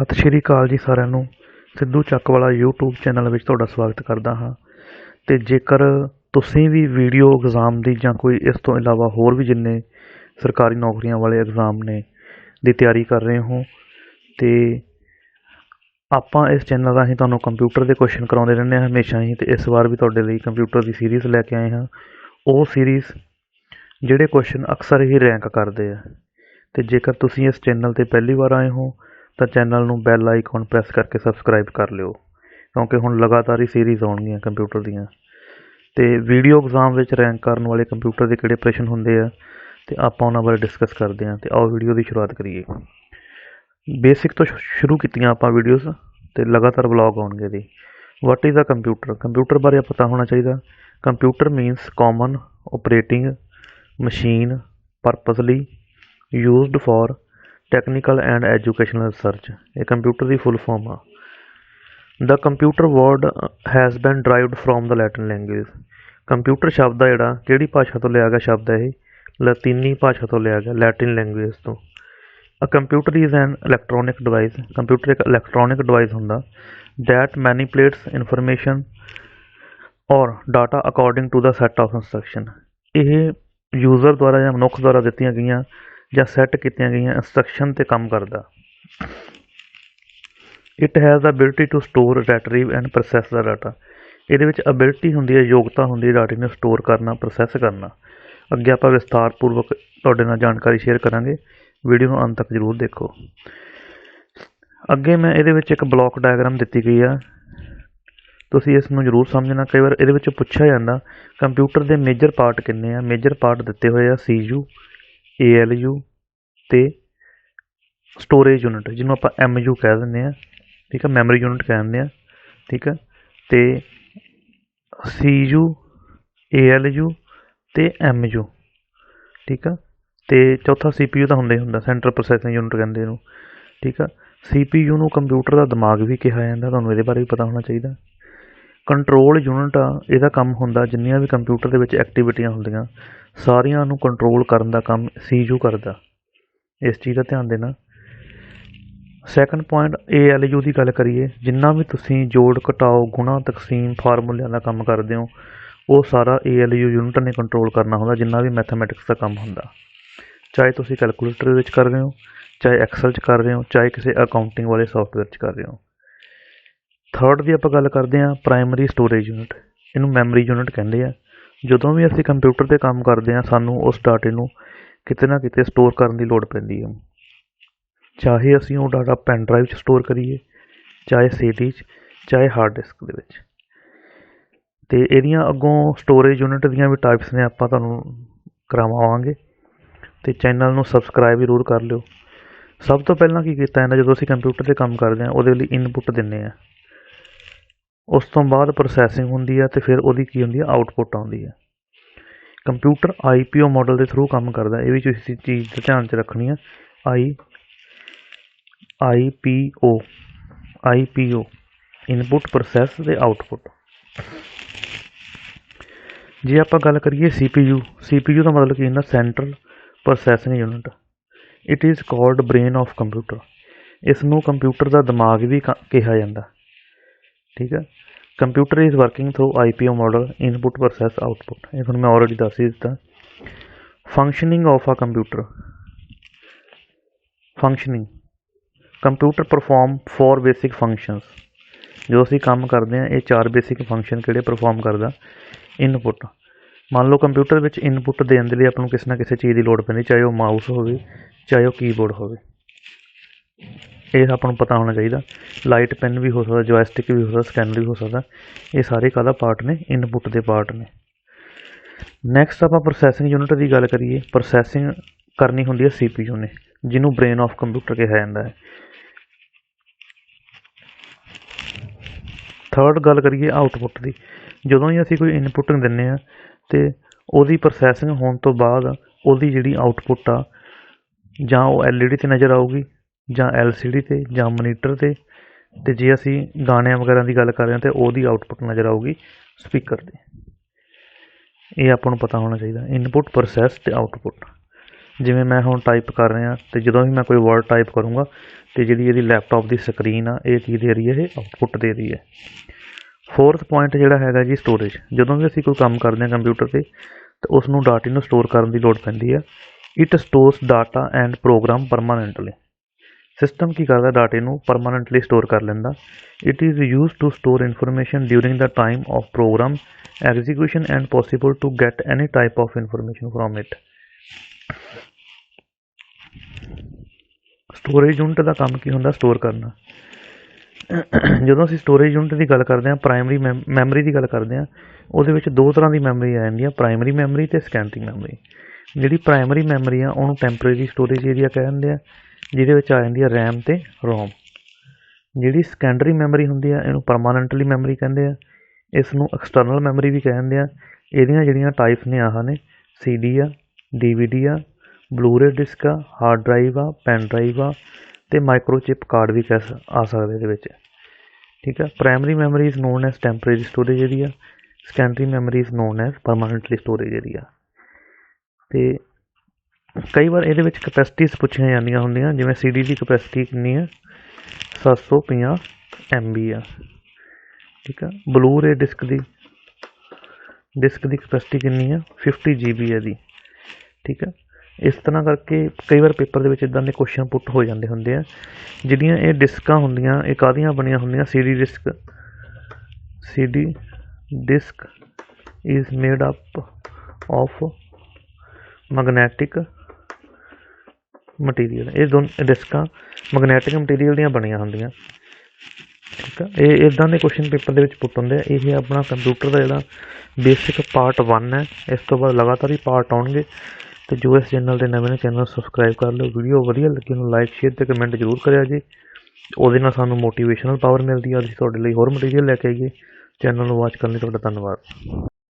ਸਤਿ ਸ਼੍ਰੀ ਅਕਾਲ ਜੀ ਸਾਰਿਆਂ ਨੂੰ। ਸਿੱਧੂ ਚੱਕ ਵਾਲਾ YouTube ਚੈਨਲ ਵਿੱਚ ਤੁਹਾਡਾ ਸਵਾਗਤ ਕਰਦਾ ਹਾਂ। ਤੇ ਜੇਕਰ ਤੁਸੀਂ ਵੀ ਵੀਡੀਓ ਐਗਜ਼ਾਮ ਦੀ ਜਾਂ ਕੋਈ ਇਸ ਤੋਂ ਇਲਾਵਾ ਹੋਰ ਵੀ ਜਿੰਨੇ ਸਰਕਾਰੀ ਨੌਕਰੀਆਂ ਵਾਲੇ ਐਗਜ਼ਾਮ ਨੇ ਦੀ ਤਿਆਰੀ ਕਰ ਰਹੇ ਹੋ, ਤੇ ਆਪਾਂ ਇਸ ਚੈਨਲ ਰਾਹੀਂ ਤੁਹਾਨੂੰ ਕੰਪਿਊਟਰ ਦੇ ਕੁਐਸਚਨ ਕਰਾਉਂਦੇ ਰਹਿੰਦੇ ਹਾਂ ਹਮੇਸ਼ਾ ਹੀ, ਤੇ ਇਸ ਵਾਰ ਵੀ ਤੁਹਾਡੇ ਲਈ ਕੰਪਿਊਟਰ ਦੀ ਸੀਰੀਜ਼ ਲੈ ਕੇ ਆਏ ਹਾਂ। ਉਹ ਸੀਰੀਜ਼ ਜਿਹੜੇ ਕੁਐਸਚਨ ਅਕਸਰ ਹੀ ਰੈਂਕ ਕਰਦੇ ਆ। ਤੇ ਜੇਕਰ ਤੁਸੀਂ ਇਸ ਚੈਨਲ ਤੇ ਪਹਿਲੀ ਵਾਰ ਆਏ ਹੋ ਤਾਂ ਚੈਨਲ ਨੂੰ ਬੈਲ ਆਈਕਨ ਪ੍ਰੈਸ ਕਰਕੇ ਸਬਸਕ੍ਰਾਈਬ ਕਰ ਲਿਓ, ਕਿਉਂਕਿ ਹੁਣ ਲਗਾਤਾਰ ਹੀ ਸੀਰੀਜ਼ ਆਉਣਗੀਆਂ ਕੰਪਿਊਟਰ ਦੀਆਂ। ਤੇ ਵੀਡੀਓ ਐਗਜ਼ਾਮ ਵਿੱਚ ਰੈਂਕ ਕਰਨ ਵਾਲੇ ਕੰਪਿਊਟਰ ਦੇ ਕਿਹੜੇ ਪ੍ਰਸ਼ਨ ਹੁੰਦੇ ਆ, ਤੇ ਆਪਾਂ ਉਹਨਾਂ ਬਾਰੇ ਡਿਸਕਸ ਕਰਦੇ ਹਾਂ, ਤੇ ਆਓ ਵੀਡੀਓ ਦੀ ਸ਼ੁਰੂਆਤ ਕਰੀਏ। ਬੇਸਿਕ ਤੋਂ ਸ਼ੁਰੂ ਕੀਤੀਆਂ ਆਪਾਂ ਵੀਡੀਓਜ਼ ਤੇ ਲਗਾਤਾਰ ਵਲੌਗ ਆਉਣਗੇ ਦੀ what is a computer computer ਬਾਰੇ ਪਤਾ ਹੋਣਾ ਚਾਹੀਦਾ। Computer means common operating machine purposely used for technical and educational research ਇਹ ਕੰਪਿਊਟਰ ਦੀ ਫੁੱਲ ਫਾਰਮ ਆ the computer word has been derived from the Latin language computer ਸ਼ਬਦ ਆ ਜਿਹੜਾ, ਕਿਹੜੀ ਭਾਸ਼ਾ ਤੋਂ ਲਿਆ ਗਿਆ ਸ਼ਬਦ ਹੈ ਇਹ? ਲਾਤੀਨੀ ਭਾਸ਼ਾ ਤੋਂ ਲਿਆ ਗਿਆ ਲੈਟਿਨ ਲੈਂਗੁਏਜ ਤੋਂ। ਅ computer is an electronic device computer ਇੱਕ ਇਲੈਕਟ੍ਰੋਨਿਕ ਡਿਵਾਈਸ ਹੁੰਦਾ। That manipulates information or data according to the set of instruction ਇਹ ਯੂਜ਼ਰ ਦੁਆਰਾ ਜਾਂ ਮਨੁੱਖ ਦੁਆਰਾ ਦਿੱਤੀਆਂ ਗਈਆਂ ਜਾਂ ਸੈੱਟ ਕੀਤੀਆਂ ਗਈਆਂ ਇੰਸਟਰਕਸ਼ਨ ਤੇ ਕੰਮ ਕਰਦਾ। It has the ability to store retrieve and process the data ਇਹਦੇ ਵਿੱਚ ਅਬਿਲਿਟੀ ਹੁੰਦੀ ਹੈ, ਯੋਗਤਾ ਹੁੰਦੀ ਹੈ ਡਾਟੇ ਨੂੰ ਸਟੋਰ ਕਰਨਾ ਪ੍ਰੋਸੈਸ ਕਰਨਾ। ਅੱਗੇ ਆਪਾਂ ਵਿਸਥਾਰ ਪੂਰਵਕ ਤੁਹਾਡੇ ਨਾਲ ਜਾਣਕਾਰੀ ਸ਼ੇਅਰ ਕਰਾਂਗੇ। ਵੀਡੀਓ ਨੂੰ ਅੰਤ ਤੱਕ ਜ਼ਰੂਰ ਦੇਖੋ। ਅੱਗੇ ਮੈਂ ਇਹਦੇ ਵਿੱਚ ਇੱਕ ਬਲੌਕ ਡਾਇਗਰਾਮ ਦਿੱਤੀ ਗਈ ਆ। ਤੁਸੀਂ ਇਸ ਨੂੰ ਜ਼ਰੂਰ ਸਮਝਣਾ। ਕਈ ਵਾਰ ਇਹਦੇ ਵਿੱਚ ਪੁੱਛਿਆ ਜਾਂਦਾ ਕੰਪਿਊਟਰ ਦੇ ਮੇਜਰ ਪਾਰਟ ਕਿੰਨੇ ਆ? ਮੇਜਰ ਪਾਰਟ ਦਿੱਤੇ ਹੋਏ ਆ ਏ CPU ਯੂ ਅਤੇ ਸਟੋਰੇਜ ਯੂਨਿਟ ਜਿਹਨੂੰ ਆਪਾਂ MU ਕਹਿ ਦਿੰਦੇ ਹਾਂ, ਠੀਕ ਆ? ਮੈਮਰੀ ਯੂਨਿਟ ਕਹਿ ਦਿੰਦੇ ਹਾਂ, ਠੀਕ ਆ? ਤੇ ਯੂ ਅਤੇ ਤੇ ਯੂ ਠੀਕ ਆ? ਅਤੇ ਚੌਥਾ ਸੀ ਪੀ ਯੂ ਤਾਂ ਹੁੰਦਾ ਹੀ ਹੁੰਦਾ ਸੈਂਟਰਲ ਪ੍ਰੋਸੈਸਿੰਗ ਯੂਨਿਟ ਕਹਿੰਦੇ ਇਹਨੂੰ, ਠੀਕ ਆ? ਸੀ ਪੀ ਯੂ ਨੂੰ ਕੰਪਿਊਟਰ ਦਾ ਦਿਮਾਗ ਵੀ ਕਿਹਾ ਜਾਂਦਾ, ਤੁਹਾਨੂੰ ਇਹਦੇ ਬਾਰੇ ਵੀ ਪਤਾ ਹੋਣਾ ਚਾਹੀਦਾ। ਕੰਟਰੋਲ ਯੂਨਿਟ ਆ, ਇਹਦਾ ਕੰਮ ਹੁੰਦਾ ਜਿੰਨੀਆਂ ਵੀ ਕੰਪਿਊਟਰ ਦੇ ਵਿੱਚ ਐਕਟੀਵਿਟੀਆਂ ਹੁੰਦੀਆਂ, ਸਾਰੀਆਂ ਨੂੰ ਕੰਟਰੋਲ ਕਰਨ ਦਾ ਕੰਮ CPU ਕਰਦਾ। ਇਸ ਚੀਜ਼ ਦਾ ਧਿਆਨ ਦੇਣਾ। ਸੈਕੰਡ ਪੁਆਇੰਟ ALU ਦੀ ਗੱਲ ਕਰੀਏ, ਜਿੰਨਾ ਵੀ ਤੁਸੀਂ ਜੋੜ, ਘਟਾਓ, ਗੁਣਾ, ਤਕਸੀਮ, ਫਾਰਮੂਲਿਆਂ ਦਾ ਕੰਮ ਕਰਦੇ ਹੋ, ਉਹ ਸਾਰਾ ALU ਯੂਨਿਟ ਨੇ ਕੰਟਰੋਲ ਕਰਨਾ ਹੁੰਦਾ, ਜਿੰਨਾ ਵੀ ਮੈਥਮੈਟਿਕਸ ਦਾ ਕੰਮ ਹੁੰਦਾ। ਚਾਹੇ ਤੁਸੀਂ ਕੈਲਕੂਲੇਟਰ ਵਿੱਚ ਕਰ ਰਹੇ ਹੋ, ਚਾਹੇ ਐਕਸਲ 'ਚ ਕਰ ਰਹੇ ਹੋ, ਚਾਹੇ ਕਿਸੇ ਅਕਾਊਂਟਿੰਗ ਵਾਲੇ ਸੌਫਟਵੇਅਰ 'ਚ ਕਰ ਰਹੇ ਹੋ। ਥਰਡ ਦੀ ਆਪਾਂ ਗੱਲ ਕਰਦੇ ਹਾਂ ਪ੍ਰਾਇਮਰੀ ਸਟੋਰੇਜ ਯੂਨਿਟ ਇਹਨੂੰ ਮੈਮਰੀ ਯੂਨਿਟ ਕਹਿੰਦੇ ਆ। ਜਦੋਂ ਵੀ ਅਸੀਂ ਕੰਪਿਊਟਰ ਤੇ ਕੰਮ ਕਰਦੇ ਹਾਂ, ਸਾਨੂੰ ਉਸ ਡਾਟੇ ਨੂੰ ਕਿਤੇ ਨਾ ਕਿਤੇ ਸਟੋਰ ਕਰਨ ਦੀ ਲੋੜ ਪੈਂਦੀ ਹੈ ਚਾਹੇ ਅਸੀਂ ਉਹ ਡਾਟਾ ਪੈਨ ਡਰਾਈਵ 'ਚ ਸਟੋਰ ਕਰੀਏ, ਚਾਹੇ CD 'ਚ, ਚਾਹੇ ਹਾਰਡ ਡਿਸਕ ਦੇ ਵਿੱਚ। ਤੇ ਇਹਦੀਆਂ ਅੱਗੋਂ ਸਟੋਰੇਜ ਯੂਨਿਟ ਦੀਆਂ ਵੀ ਟਾਈਪਸ ਨੇ, ਆਪਾਂ ਤੁਹਾਨੂੰ ਕਰਾਵਾਂਗੇ। ਤੇ ਚੈਨਲ ਨੂੰ ਸਬਸਕ੍ਰਾਈਬ ਜ਼ਰੂਰ ਕਰ ਲਿਓ। ਸਭ ਤੋਂ ਪਹਿਲਾਂ ਕੀ ਕੀਤਾ ਜਾਂਦਾ ਜਦੋਂ ਅਸੀਂ ਕੰਪਿਊਟਰ ਤੇ ਕੰਮ ਕਰਦੇ ਹਾਂ, ਉਹਦੇ ਲਈ ਇਨਪੁਟ ਦਿੰਨੇ ਆ ਉਸ ਤੋਂ ਬਾਅਦ ਪ੍ਰੋਸੈਸਿੰਗ ਹੁੰਦੀ ਹੈ ਤੇ ਫਿਰ ਉਹਦੀ ਕੀ ਹੁੰਦੀ ਹੈ? ਆਊਟਪੁੱਟ ਆਉਂਦੀ ਹੈ। ਕੰਪਿਊਟਰ ਆਈਪੀਓ ਮਾਡਲ ਦੇ ਥਰੂ ਕੰਮ ਕਰਦਾ ਇਹ ਵੀ ਤੁਸੀਂ ਚੀਜ਼ ਦਾ ਧਿਆਨ ਚ ਰੱਖਣੀ ਹੈ। I IPO IPO input process ਤੇ ਆਊਟਪੁੱਟ ਜੇ ਆਪਾਂ ਗੱਲ ਕਰੀਏ CPU CPU ਦਾ ਮਤਲਬ ਕੀ ਹੁੰਦਾ? Central processing unit it is called brain of computer ਇਸ ਨੂੰ ਕੰਪਿਊਟਰ ਦਾ ਦਿਮਾਗ ਵੀ ਕ- ਕਿਹਾ ਜਾਂਦਾ। ਠੀਕ ਹੈ? Computer is working through IPO model input process output ਇਹ ਤੁਹਾਨੂੰ ਮੈਂ ਆਲਰੇਡੀ ਦੱਸ ਹੀ ਦਿੱਤਾ। Functioning of a computer functioning computer perform four basic functions ਜੋ ਅਸੀਂ ਕੰਮ ਕਰਦੇ ਹਾਂ, ਇਹ ਚਾਰ ਬੇਸਿਕ ਫੰਕਸ਼ਨ ਕਿਹੜੇ ਪਰਫਾਰਮ ਕਰਦਾ? ਇਨਪੁਟ ਮੰਨ ਲਓ ਕੰਪਿਊਟਰ ਵਿੱਚ ਇਨਪੁਟ ਦੇਣ ਦੇ ਲਈ ਆਪਾਂ ਨੂੰ ਕਿਸੇ ਨਾ ਕਿਸੇ ਚੀਜ਼ ਦੀ ਲੋੜ ਪੈਂਦੀ, ਚਾਹੇ ਉਹ ਮਾਊਸ ਹੋਵੇ, ਚਾਹੇ ਉਹ ਕੀਬੋਰਡ ਹੋਵੇ। ਇਹ ਆਪਾਂ ਨੂੰ ਪਤਾ ਹੋਣਾ ਚਾਹੀਦਾ। ਲਾਈਟ ਪੈਨ ਵੀ ਹੋ ਸਕਦਾ ਜੋਇਸਟਿਕ ਵੀ ਹੋ ਸਕਦਾ ਸਕੈਨਰ ਵੀ ਹੋ ਸਕਦਾ। ਇਹ ਸਾਰੇ ਕਾਹਦਾ ਪਾਰਟ ਨੇ? ਇਨਪੁਟ ਦੇ ਪਾਰਟ ਨੇ। ਨੈਕਸਟ ਆਪਾਂ ਪ੍ਰੋਸੈਸਿੰਗ ਯੂਨਿਟ ਦੀ ਗੱਲ ਕਰੀਏ। ਪ੍ਰੋਸੈਸਿੰਗ ਕਰਨੀ ਹੁੰਦੀ ਹੈ CPU ਨੇ, ਜਿਹਨੂੰ ਬ੍ਰੇਨ ਆਫ ਕੰਪਿਊਟਰ ਕਿਹਾ ਜਾਂਦਾ ਹੈ। ਥਰਡ ਗੱਲ ਕਰੀਏ ਆਊਟਪੁੱਟ ਦੀ। ਜਦੋਂ ਹੀ ਅਸੀਂ ਕੋਈ ਇਨਪੁਟ ਦਿੰਨੇ ਆ ਤੇ ਉਹਦੀ ਪ੍ਰੋਸੈਸਿੰਗ ਹੋਣ ਤੋਂ ਬਾਅਦ ਉਹਦੀ ਜਿਹੜੀ ਆਊਟਪੁੱਟ ਆ ਜਾਂ ਉਹ LED ਤੇ ਨਜ਼ਰ ਆਊਗੀ ਜਾਂ ਐੱਲ ਸੀ ਡੀ ਤੇ ਜਾਂ ਮੋਨੀਟਰ ਤੇ ਅਤੇ ਜੇ ਅਸੀਂ ਗਾਣਿਆਂ ਵਗੈਰਾ ਦੀ ਗੱਲ ਕਰ ਰਹੇ ਹਾਂ, ਤਾਂ ਉਹਦੀ ਆਊਟਪੁੱਟ ਨਜ਼ਰ ਆਊਗੀ ਸਪੀਕਰ ਤੇ। ਇਹ ਆਪਾਂ ਨੂੰ ਪਤਾ ਹੋਣਾ ਚਾਹੀਦਾ ਇਨਪੁਟ ਪ੍ਰੋਸੈਸ ਅਤੇ ਆਊਟਪੁੱਟ ਜਿਵੇਂ ਮੈਂ ਹੁਣ ਟਾਈਪ ਕਰ ਰਿਹਾ ਅਤੇ ਜਦੋਂ ਵੀ ਮੈਂ ਕੋਈ ਵਰਡ ਟਾਈਪ ਕਰੂੰਗਾ ਅਤੇ ਜਿਹੜੀ ਇਹਦੀ ਲੈਪਟਾਪ ਦੀ ਸਕਰੀਨ ਆ, ਇਹ ਕੀ ਦੇ ਰਹੀ ਹੈ, ਇਹ ਆਊਟਪੁੱਟ ਦੇ ਰਹੀ ਹੈ। ਫੋਰਥ ਪੁਆਇੰਟ ਜਿਹੜਾ ਹੈਗਾ ਜੀ ਸਟੋਰੇਜ ਜਦੋਂ ਵੀ ਅਸੀਂ ਕੋਈ ਕੰਮ ਕਰਦੇ ਹਾਂ ਕੰਪਿਊਟਰ ਤੇ, ਤਾਂ ਉਸ ਨੂੰ ਡਾਟੇ ਨੂੰ ਸਟੋਰ ਕਰਨ ਦੀ ਲੋੜ ਪੈਂਦੀ ਆ it stores data and program permanently system ਕੀ ਕਰਦਾ ਡਾਟੇ ਨੂੰ ਪਰਮਾਨੈਂਟਲੀ ਸਟੋਰ ਕਰ ਲੈਂਦਾ। It is used to store information during the time of program execution and possible to get any type of information from it storage unit ਦਾ ਕੰਮ ਕੀ ਹੁੰਦਾ? Store ਕਰਨਾ। ਜਦੋਂ ਅਸੀਂ ਸਟੋਰੇਜ ਯੂਨਿਟ ਦੀ ਗੱਲ ਕਰਦੇ ਹਾਂ ਪ੍ਰਾਇਮਰੀ ਮੈਮਰੀ ਦੀ ਗੱਲ ਕਰਦੇ ਹਾਂ, ਉਹਦੇ ਵਿੱਚ ਦੋ ਤਰ੍ਹਾਂ ਦੀ ਮੈਮਰੀ ਆ ਜਾਂਦੀ ਆ ਪ੍ਰਾਇਮਰੀ ਮੈਮਰੀ ਤੇ ਸੈਕੰਡਰੀ ਮੈਮਰੀ ਜਿਹੜੀ ਪ੍ਰਾਇਮਰੀ ਮੈਮਰੀ ਆ, ਉਹਨੂੰ ਟੈਂਪਰੇਰੀ ਸਟੋਰੇਜ ਏਰੀਆ ਕਹਿੰਦੇ ਆ। ਜਿਹਦੇ ਵਿੱਚ ਆ ਜਾਂਦੀ ਆ ਰੈਮ ਤੇ ਰੋਮ ਜਿਹੜੀ ਸੈਕੰਡਰੀ ਮੈਮਰੀ ਹੁੰਦੀ ਆ, ਇਹਨੂੰ ਪਰਮਾਨੈਂਟਲੀ ਮੈਮਰੀ ਕਹਿੰਦੇ ਆ। ਇਸ ਨੂੰ ਐਕਸਟਰਨਲ ਮੈਮਰੀ ਵੀ ਕਹਿੰਦੇ ਆ। ਇਹਦੀਆਂ ਜਿਹੜੀਆਂ ਟਾਈਪਸ ਨੇ ਆਹ ਨੇ ਸੀਡੀ ਆ ਡੀਵੀਡੀ ਆ ਬਲੂਰੇ ਡਿਸਕ ਆ ਹਾਰਡ ਡਰਾਈਵ ਆ ਪੈਨ ਡਰਾਈਵ ਆ ਤੇ ਮਾਈਕਰੋਚਿਪ ਕਾਰਡ ਵੀ ਕਹਿ ਸ- ਆ ਸਕਦੇ ਇਹਦੇ ਵਿੱਚ। ਠੀਕ ਆ? Primary memory is known as temporary storage area secondary memory is known as permanently storage area ਤੇ ਕਈ ਵਾਰ ਇਹਦੇ ਵਿੱਚ ਕਪੈਸਿਟੀਜ਼ ਪੁੱਛੀਆਂ ਜਾਂਦੀਆਂ ਹੁੰਦੀਆਂ, ਜਿਵੇਂ ਸੀਡੀ ਦੀ ਕਪੈਸਿਟੀ ਕਿੰਨੀ ਹੈ? 750 MB ਆ। ਠੀਕ ਆ? ਬਲੂ-ਰੇ ਡਿਸਕ ਦੀ ਡਿਸਕ ਦੀ ਕਪੈਸਿਟੀ ਕਿੰਨੀ ਆ 50 GB ਹੈ ਦੀ ਠੀਕ ਆ? ਇਸ ਤਰ੍ਹਾਂ ਕਰਕੇ ਕਈ ਵਾਰ ਪੇਪਰ ਦੇ ਵਿੱਚ ਇਦਾਂ ਦੇ ਕੁਐਸਚਨ ਪੁੱਟ ਹੋ ਜਾਂਦੇ ਹੁੰਦੇ ਆ, ਜਿਹੜੀਆਂ ਇਹ ਡਿਸਕਾਂ ਹੁੰਦੀਆਂ, ਇਹ ਕਾਹਦੀਆਂ ਬਣੀਆਂ ਹੁੰਦੀਆਂ? CD disc CD disc is made up of magnetic material ਇਹ ਦੋਨ ਡਿਸਕਾਂ ਮੈਗਨੈਟਿਕ ਮਟੀਰੀਅਲ ਦੀਆਂ ਬਣੀਆਂ ਹੁੰਦੀਆਂ। ਠੀਕ ਆ? ਇਹ ਇਦਾਂ ਦੇ ਕੁਐਸਚਨ ਪੇਪਰ ਦੇ ਵਿੱਚ ਪੁੱਟ ਹੁੰਦੇ ਆ। ਇਹ ਆਪਣਾ ਕੰਪਿਊਟਰ ਦਾ ਜਿਹੜਾ ਬੇਸਿਕ ਪਾਰਟ 1 ਹੈ। ਇਸ ਤੋਂ ਬਾਅਦ ਲਗਾਤਾਰ ਹੀ ਪਾਰਟ ਆਉਣਗੇ। ਤੇ ਜੋ ਇਸ ਚੈਨਲ ਦੇ ਨਵੇਂ ਨੇ ਚੈਨਲ ਸਬਸਕ੍ਰਾਈਬ ਕਰ ਲਓ। ਵੀਡੀਓ ਵਧੀਆ ਲੱਗੀ ਨੂੰ ਲਾਈਕ ਸ਼ੇਅਰ ਤੇ ਕਮੈਂਟ ਜ਼ਰੂਰ ਕਰਿਆ ਜੀ। ਉਹਦੇ ਨਾਲ ਸਾਨੂੰ ਮੋਟੀਵੇਸ਼ਨਲ ਪਾਵਰ ਮਿਲਦੀ ਆ। ਅਸੀਂ ਤੁਹਾਡੇ ਲਈ ਹੋਰ ਮਟੀਰੀਅਲ ਲੈ ਕੇ ਆਈਏ। ਚੈਨਲ ਨੂੰ ਵਾਚ ਕਰਨ ਲਈ ਤੁਹਾਡਾ ਧੰਨਵਾਦ।